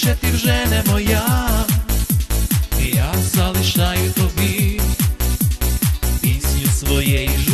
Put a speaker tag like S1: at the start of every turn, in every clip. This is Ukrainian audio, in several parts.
S1: більше ти вже не моя, я залишаю тобі пісню своєї життя.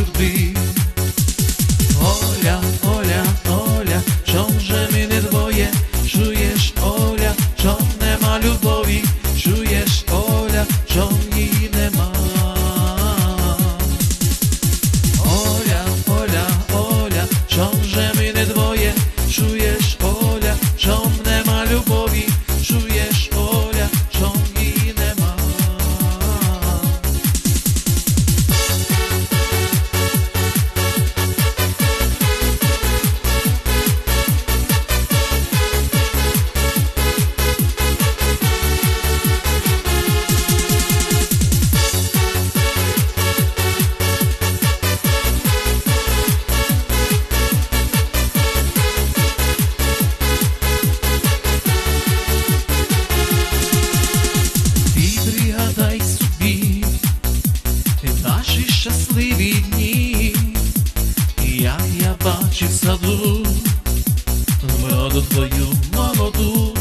S1: владу свою молоду,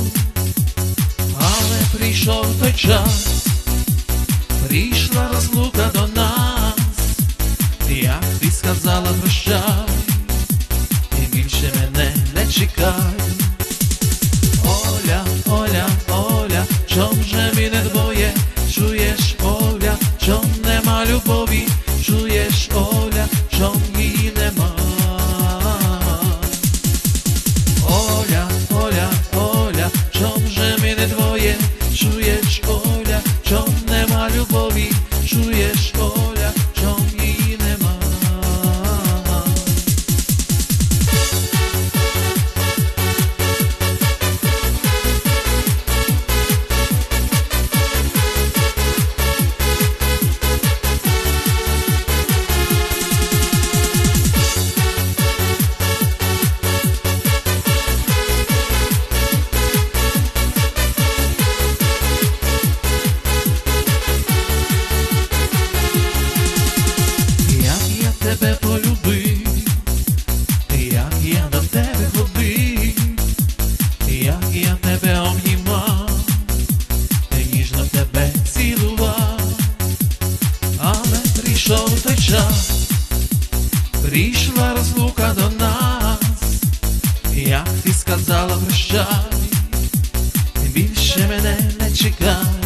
S1: але прийшов той час, прийшла розлука до нас, як ти сказала, прощай. той прийшла розлука до нас, як ти сказала прощай, більше мене не чекай.